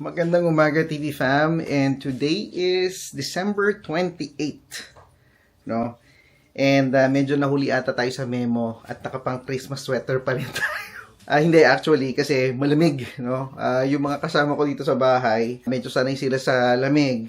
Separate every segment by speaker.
Speaker 1: Magandang umaga TV fam and today is December 28 no? And uh, medyo nahuli ata tayo sa memo at nakapang Christmas sweater pa rin tayo. Ah, hindi actually kasi malamig no? Ah, yung mga kasama ko dito sa bahay medyo sanay sila sa lamig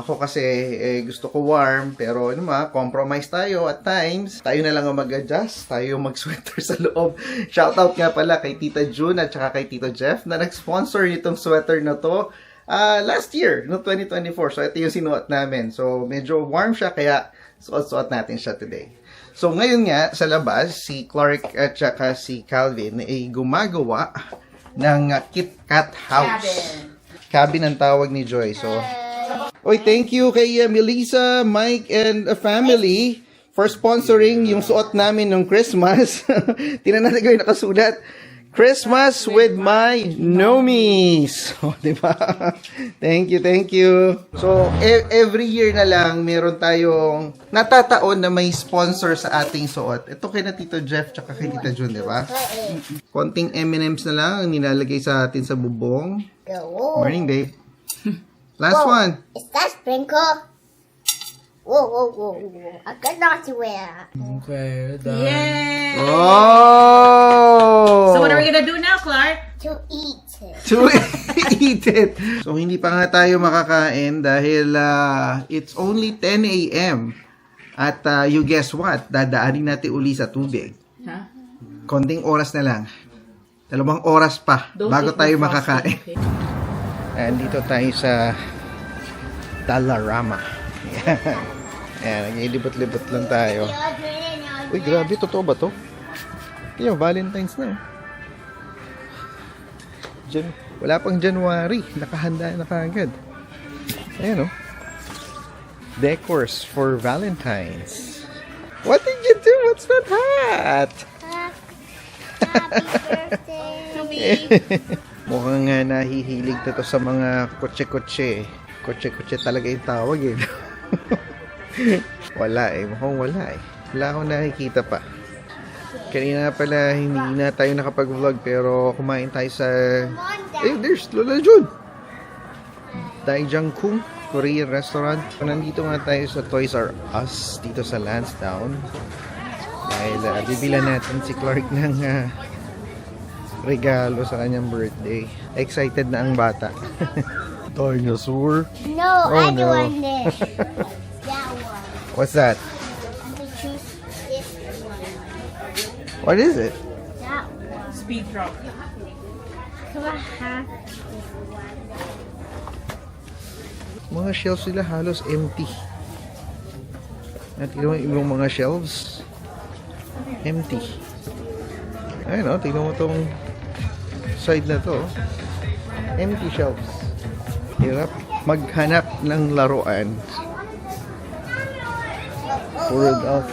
Speaker 1: ako kasi eh, gusto ko warm pero ano ma, compromise tayo at times. Tayo na lang ang mag-adjust, tayo mag-sweater sa loob. Shoutout nga pala kay Tita June at saka kay Tito Jeff na nag-sponsor nitong sweater na to ah, last year, no 2024. So ito yung sinuot namin. So medyo warm siya kaya suot-suot natin siya today. So ngayon nga sa labas, si Clark at saka si Calvin ay gumagawa ng Kit Kat House. Cabin ang tawag ni Joy. So Oy, thank you kay uh, Melissa, Mike, and uh, family for sponsoring yung suot namin nung Christmas. Tingnan natin kung nakasulat. Christmas with my Nomies. Oh, di ba? thank you, thank you. So, e- every year na lang, meron tayong natataon na may sponsor sa ating suot. Ito kay na Tito Jeff tsaka kay Tita June, di ba? Konting M&M's na lang ang nilalagay sa atin sa bubong. Morning, babe. Last one.
Speaker 2: Is that sprinkle? Whoa, whoa, whoa, whoa. I could not swear.
Speaker 3: Okay, done.
Speaker 4: Yay!
Speaker 1: Oh!
Speaker 4: So what are we gonna do now, Clark?
Speaker 2: To eat it.
Speaker 1: to eat it. So, hindi pa nga tayo makakain dahil ah, it's only 10 a.m. At ah, you guess what? Dadaanin natin uli sa tubig.
Speaker 4: Huh?
Speaker 1: Konting oras na lang. Dalawang oras pa
Speaker 4: Don't
Speaker 1: bago tayo makakain.
Speaker 4: okay?
Speaker 1: Andito tayo sa Dalarama. Ayan, naglilibot-libot lang tayo. Uy, grabe, totoo ba to? Tingnan, Valentine's na. oh. Jan wala pang January. Nakahanda na kaagad. Ayan, oh. Decors for Valentine's. What did you do? What's that hat?
Speaker 2: Happy birthday.
Speaker 1: Mukhang nga nahihilig na to sa mga kotse-kotse. Kotse-kotse talaga yung tawag eh. wala eh. Mukhang wala eh. Wala akong nakikita pa. Kanina pala hindi na tayo nakapag-vlog pero kumain tayo sa... Eh, there's Lola Jun! Daijang Kung Korean restaurant. Nandito nga tayo sa Toys R Us dito sa Lansdowne. Dahil uh, bibilan natin si Clark ng ah, regalo sa kanyang birthday. Excited na ang bata. Dinosaur?
Speaker 2: No,
Speaker 1: Oh,
Speaker 2: I don't
Speaker 1: no.
Speaker 2: want this. that one.
Speaker 1: What's that?
Speaker 2: I'm gonna choose this one.
Speaker 1: What is it?
Speaker 2: That one.
Speaker 4: Speed drop.
Speaker 2: So I have this one.
Speaker 1: Mga shelves sila halos empty. At yung ibang mga shelves. Empty. Ayun o, tignan mo tong side na to. Empty shelves. Hirap maghanap ng laruan. For, uh,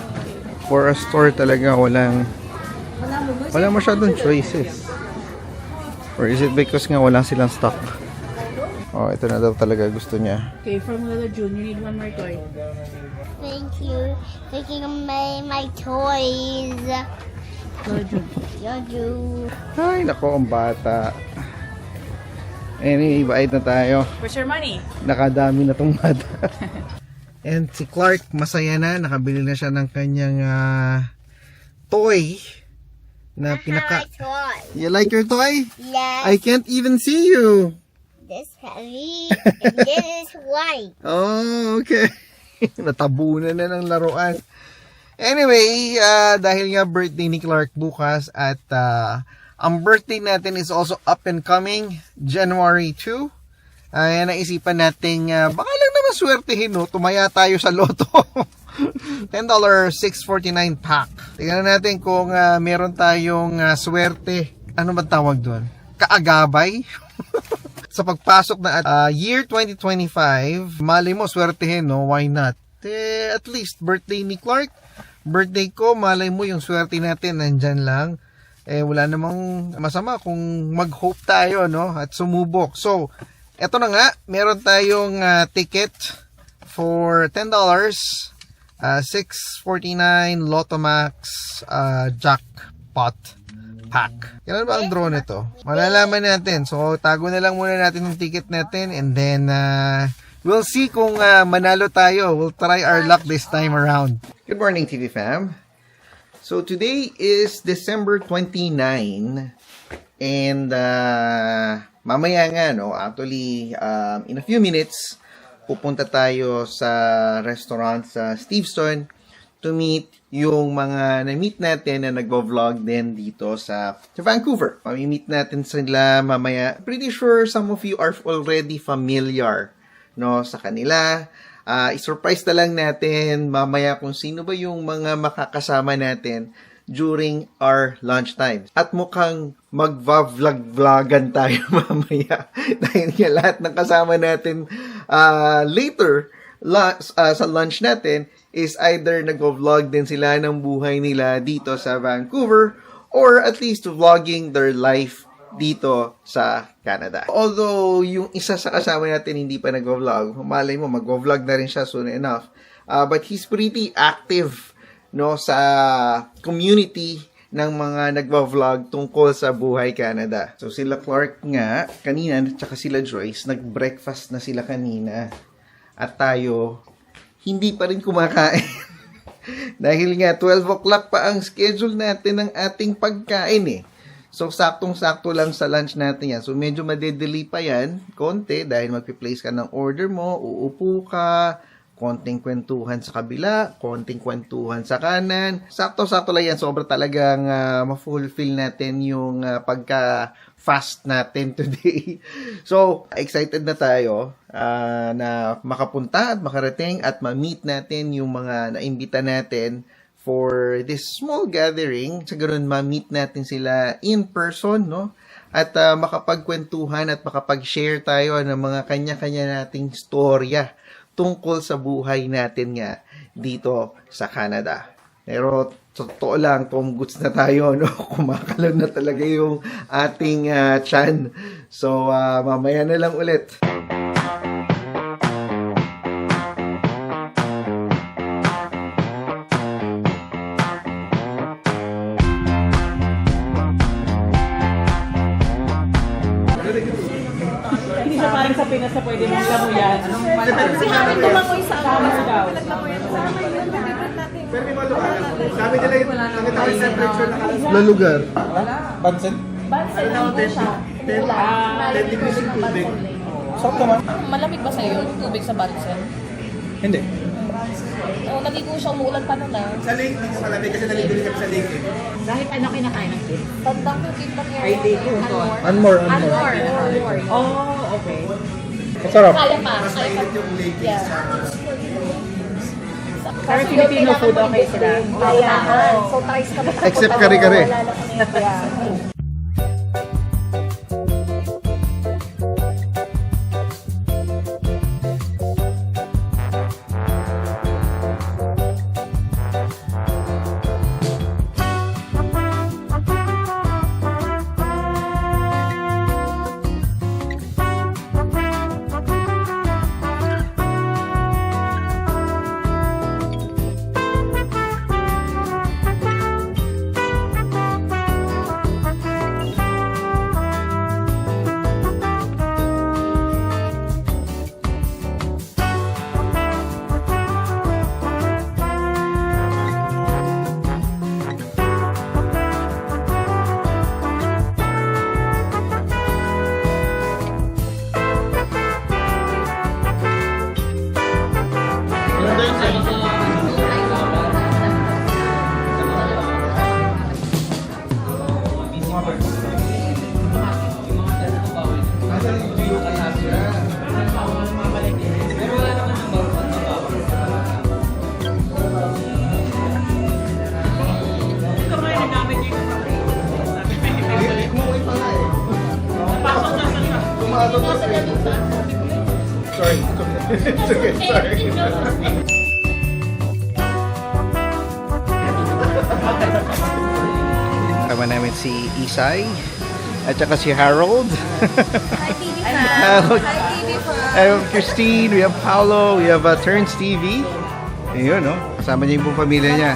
Speaker 1: for a store talaga walang wala masyadong choices. Or is it because nga walang silang stock? Oh, ito na daw talaga gusto niya.
Speaker 4: Okay, from Lola June, you need one more toy.
Speaker 2: Thank you. Taking my my toys.
Speaker 4: June.
Speaker 2: Yoju.
Speaker 1: Ay, nako, ang bata. Anyway, bayad na tayo.
Speaker 4: Where's your money?
Speaker 1: Nakadami na tong bata. And si Clark, masaya na. Nakabili na siya ng kanyang ah, toy na pinaka...
Speaker 2: Toy.
Speaker 1: You like your toy?
Speaker 2: Yes.
Speaker 1: I can't even see you.
Speaker 2: This heavy and this is white.
Speaker 1: Oh, okay. Natabunan na ng laruan. Anyway, ah, dahil nga birthday ni Clark bukas at ah, ang birthday natin is also up and coming, January 2. Ay, naisipan natin, ah, baka lang naman swertehin, no? Tumaya tayo sa loto. $10, 649 pack. Tingnan natin kung ah, meron tayong ah, swerte. Ano ba tawag doon? Kaagabay? sa pagpasok na uh, year 2025, mali mo, swertehin, no? Why not? Eh, at least, birthday ni Clark, birthday ko, malay mo yung swerte natin, nandyan lang. Eh, wala namang masama kung mag-hope tayo, no? At sumubok. So, eto na nga, meron tayong ah, ticket for $10, uh, 649 Lotto Max uh, jackpot pack. Kailan ba ang draw nito? Malalaman natin. So, tago na lang muna natin yung ticket natin and then uh, we'll see kung uh, manalo tayo. We'll try our luck this time around. Good morning, TV fam. So, today is December 29 and uh, mamaya nga, no, actually, um, in a few minutes, pupunta tayo sa restaurant sa Steveston to meet yung mga na-meet natin na nag-vlog din dito sa, sa Vancouver. Pami-meet natin sila mamaya. Pretty sure some of you are already familiar no sa kanila. Ah, i-surprise na lang natin mamaya kung sino ba yung mga makakasama natin during our lunchtime. At mukhang mag-vlog-vlogan tayo mamaya. Dahil nga lahat ng kasama natin ah, later la- ah, sa lunch natin is either nag-vlog din sila ng buhay nila dito sa Vancouver or at least vlogging their life dito sa Canada. Although, yung isa sa kasama natin hindi pa nag-vlog, malay mo, mag-vlog na rin siya soon enough. Uh, but he's pretty active no sa community ng mga nagva-vlog tungkol sa buhay Canada. So sila Clark nga kanina at saka sila Joyce nag-breakfast na sila kanina. At tayo hindi pa rin kumakain. Dahil nga 12 o'clock pa ang schedule natin ng ating pagkain eh. So, saktong-sakto lang sa lunch natin yan. So, medyo madedelay pa yan, konti, dahil magpi-place ka ng order mo, uupo ka, konting kwentuhan sa kabila, konting kwentuhan sa kanan. Sakto-sakto lang yan. Sobra talagang uh, ma-fulfill natin yung uh, pagka-fast natin today. so, excited na tayo uh, na makapunta at makarating at ma-meet natin yung mga naimbita natin for this small gathering. Sa ganun, ma-meet natin sila in person, no? At uh, makapagkwentuhan at makapag-share tayo ng mga kanya-kanya nating storya tungkol sa buhay natin nga dito sa Canada. Pero totoo lang, Tom Goods na tayo, no? Kumakalam na talaga yung ating uh, chan. So, uh, mamaya na lang ulit.
Speaker 4: Na
Speaker 1: lugar. Bansen?
Speaker 2: Bansin dito siya.
Speaker 4: Ah,
Speaker 1: 10 degrees yung tubig.
Speaker 3: Malamig ba sa'yo yung tubig sa Bansen?
Speaker 1: Hindi.
Speaker 3: Oo, naligo siya, umuulan pa nun ah.
Speaker 1: Sa lake, hindi malamig kasi naligo kami sa lake eh.
Speaker 4: Kahit ano kinakain ng kids.
Speaker 3: Tandang yung kita niya.
Speaker 4: Ay, di ko.
Speaker 1: One more, one
Speaker 3: Anmor, Anmor.
Speaker 4: Oh, okay.
Speaker 1: Masarap.
Speaker 3: Kaya pa, kaya pa.
Speaker 1: yung lake
Speaker 3: Yeah.
Speaker 4: Pero Filipino food okay sila.
Speaker 2: Kaya, so tries kami.
Speaker 1: Except kare-kare.
Speaker 2: Wala lang kami. Yeah.
Speaker 1: Isay at saka si Harold.
Speaker 3: Hi, TV fam. Hi, TV fam.
Speaker 1: I have Christine, we have Paolo, we have uh, Turns TV. Ayun, no? Kasama niya yung buong pamilya niya.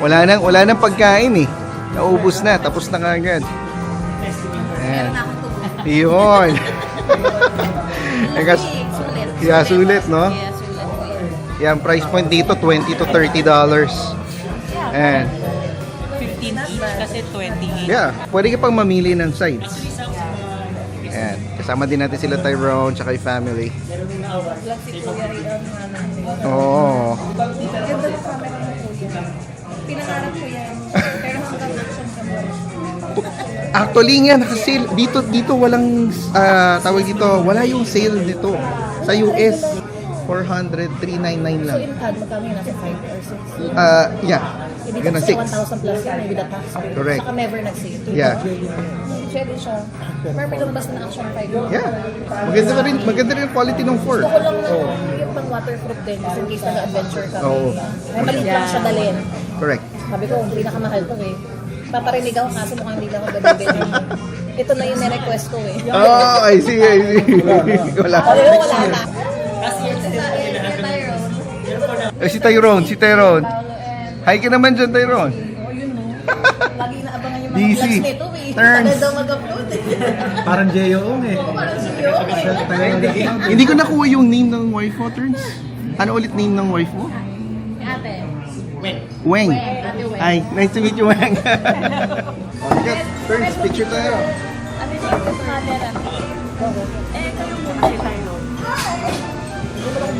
Speaker 1: Wala nang, wala nang pagkain eh. Naubos na, tapos na kagad. Ayan. Yun. Kas-
Speaker 3: Sulit.
Speaker 1: Yeah, sulit, no?
Speaker 3: Yeah, sulit. Yan,
Speaker 1: price point dito, 20 to 30 dollars. Ayan.
Speaker 4: 15 each kasi 28.
Speaker 1: Yeah, pwede ka pang mamili ng sides. Ayan. Kasama din natin sila Tyrone, tsaka yung family. Oo.
Speaker 3: Pinangarap ko yan. Pero hanggang mo.
Speaker 1: Actually nga, naka-sale. Dito, dito walang, ah, tawag dito, wala yung sale dito. Sa US, 400, 399 lang.
Speaker 3: In CAD, magkano yun? Nasa 5 or 6?
Speaker 1: Ah, yeah.
Speaker 3: Ibig
Speaker 1: Ganun,
Speaker 3: kasi
Speaker 1: 6.
Speaker 3: 1,000 plus yan, maybe the tax.
Speaker 1: Correct.
Speaker 3: Saka never nag-sale.
Speaker 1: Yeah.
Speaker 3: Pwede siya. Pero lumabas na action 5.
Speaker 1: Yeah. Maganda rin, maganda rin yung quality ng 4.
Speaker 3: Gusto ko lang na yung pang waterproof din, in case nag-adventure ka.
Speaker 1: Oo.
Speaker 3: May maliit lang siya dalhin.
Speaker 1: Correct.
Speaker 3: Sabi ko, pinakamahal to eh. Paparinig ako kaso mukhang hindi ako gabibili. Ito na yung nirequest ko eh.
Speaker 1: Oh, I see, I see. wala.
Speaker 3: Sabi ko, wala
Speaker 1: Eh, si Tyrone, si Tyrone. Hi ka naman dyan, Tyrone.
Speaker 3: Lagi na abangan yung mga
Speaker 1: DC.
Speaker 3: vlogs nito eh.
Speaker 1: Turns.
Speaker 3: Tagal daw mag-upload eh.
Speaker 5: Parang J.O.O.ng eh.
Speaker 3: Oo, parang si Yo eh.
Speaker 1: Hindi ko nakuha yung name ng wife mo, Turns. Ano ulit name ng wife mo?
Speaker 3: Ate.
Speaker 1: Weng.
Speaker 3: Ate Weng.
Speaker 1: Hi, nice to meet you, Weng. okay, Turns, picture tayo.
Speaker 3: Yung sa camera? Eh, kayo muna si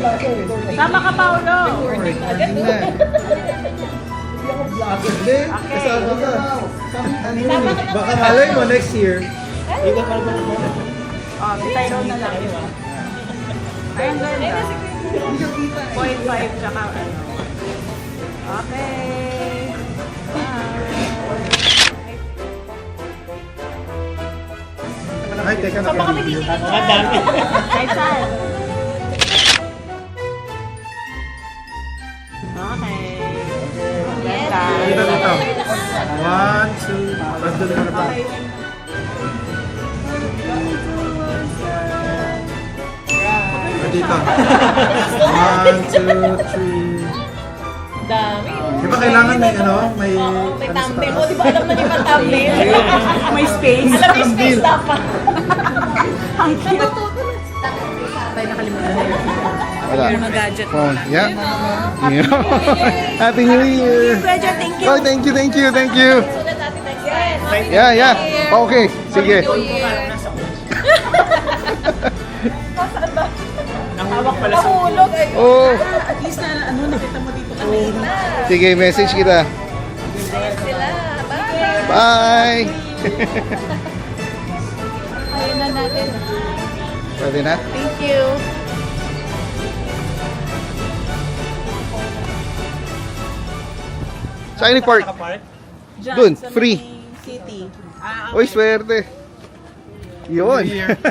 Speaker 4: Tama ka, Paolo!
Speaker 1: Hindi. Kasama ka.
Speaker 5: Baka malay mo next year. Ikaw pa ba
Speaker 4: Oh, si Tyrone na lang yun. Ay, ang ganda. 0.5 tsaka ano. Okay. Bye.
Speaker 5: Ay, teka na.
Speaker 4: Ay, saan?
Speaker 5: One, two, ka na pa. Ah, Dito. One, two, three.
Speaker 3: Dami.
Speaker 5: Di ba kailangan may ano? May...
Speaker 3: Oo, may
Speaker 5: ano sa
Speaker 3: thumbnail.
Speaker 5: taas?
Speaker 3: O, di ba alam na ni Mang thumbnail?
Speaker 4: May space.
Speaker 3: Alam yung space dapat.
Speaker 4: Ang cute.
Speaker 3: Tayo nakalimutan na yun.
Speaker 1: Wala.
Speaker 3: Yung mga gadget.
Speaker 1: Phone. Yeah. Yeah. Happy New Year.
Speaker 3: Pleasure, thank you.
Speaker 1: Oh, thank you, thank you, thank you. Yeah, yeah. Okay, sige.
Speaker 3: New Year.
Speaker 4: Hawak pala sa
Speaker 3: Mahulog. Ay,
Speaker 1: Oh,
Speaker 4: At least na ano, nakita mo dito kanina.
Speaker 1: sige, message kita.
Speaker 3: sila. Bye.
Speaker 1: Bye.
Speaker 3: Ayun na natin.
Speaker 1: Pwede na?
Speaker 3: Thank you.
Speaker 1: Saan yung park?
Speaker 4: Diyan,
Speaker 1: Dun,
Speaker 4: sa may
Speaker 1: free.
Speaker 4: City. Ah,
Speaker 1: Uy, swerte. Yun.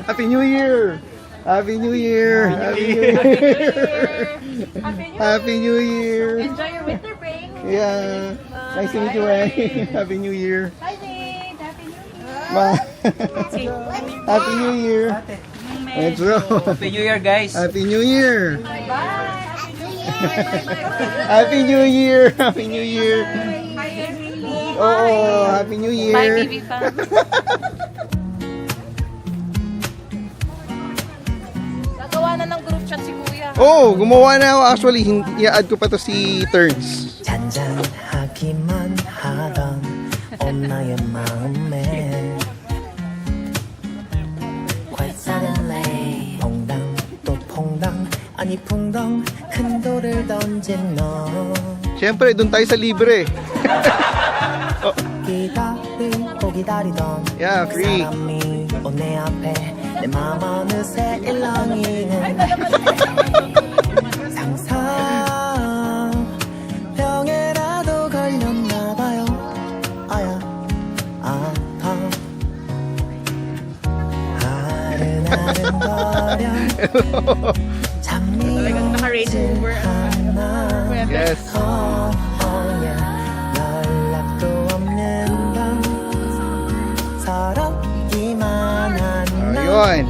Speaker 1: Happy New Year. Happy New Year. Happy New Year. Happy New Year.
Speaker 3: Enjoy your winter break.
Speaker 1: Yeah. Nice to meet you, Wang. Happy New Year.
Speaker 3: Bye, Wade. Happy New Year.
Speaker 1: Ma. Happy New Year. Let's go.
Speaker 6: Happy New Year, guys!
Speaker 1: Happy New Year.
Speaker 3: Bye.
Speaker 1: Happy New Year. Happy New Year. Oo, Happy New Year.
Speaker 3: Bye, baby fam. Nagawa na ng group chat si Kuya.
Speaker 1: Oh, gumawa na ako. Actually, hindi- i-add ko pa to si Turns.
Speaker 7: 잔잔하기만 하던 엄마의 마음에 아니 퐁당 큰 돌을 던진 너.
Speaker 1: Siyempre, doon tayo sa libre.
Speaker 7: 기다리고 기다리던
Speaker 1: Yeah,
Speaker 7: 그
Speaker 1: free.
Speaker 7: 사람이 앞에 내 마음 어느새 일렁이는 상상 병에라도 걸렸나 봐요. 아야 아파 아른아른거려 Virgin Hannah.
Speaker 1: Yes.
Speaker 7: Oh, oh, yeah.
Speaker 1: Ayun.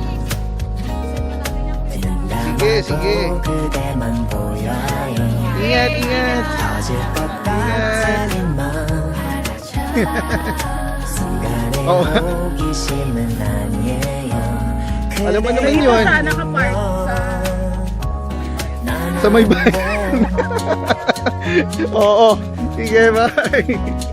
Speaker 1: Sige, sige. Ingat, ingat.
Speaker 7: Ingat. oh.
Speaker 1: Alam mo naman yun.
Speaker 4: Sana
Speaker 7: ka part
Speaker 1: sa may bayan. Oo. Sige, bye.